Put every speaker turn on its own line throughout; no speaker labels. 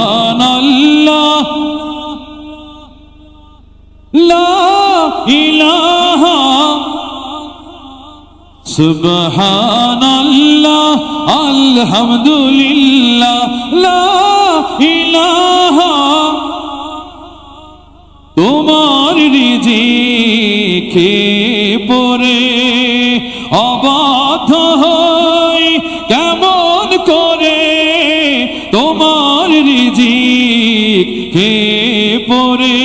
সুবহানাল্লাহ লা ইলাহা সুবহানাল্লাহ আলহামদুলিল্লাহ লা ইলাহা। তোমার রিজিকে পরে অবাধ হই কেমন করে তোমার রিজিক কে পরে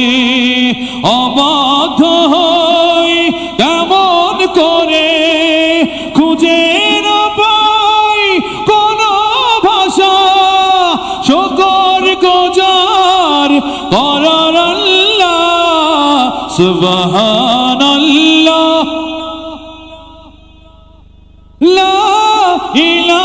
অবাধ হই কেমন করে খুঁজে না পাই কোন ভাষা শকর গোজার করার আল্লাহ, সুবহানাল্লাহ। লা ইলাহা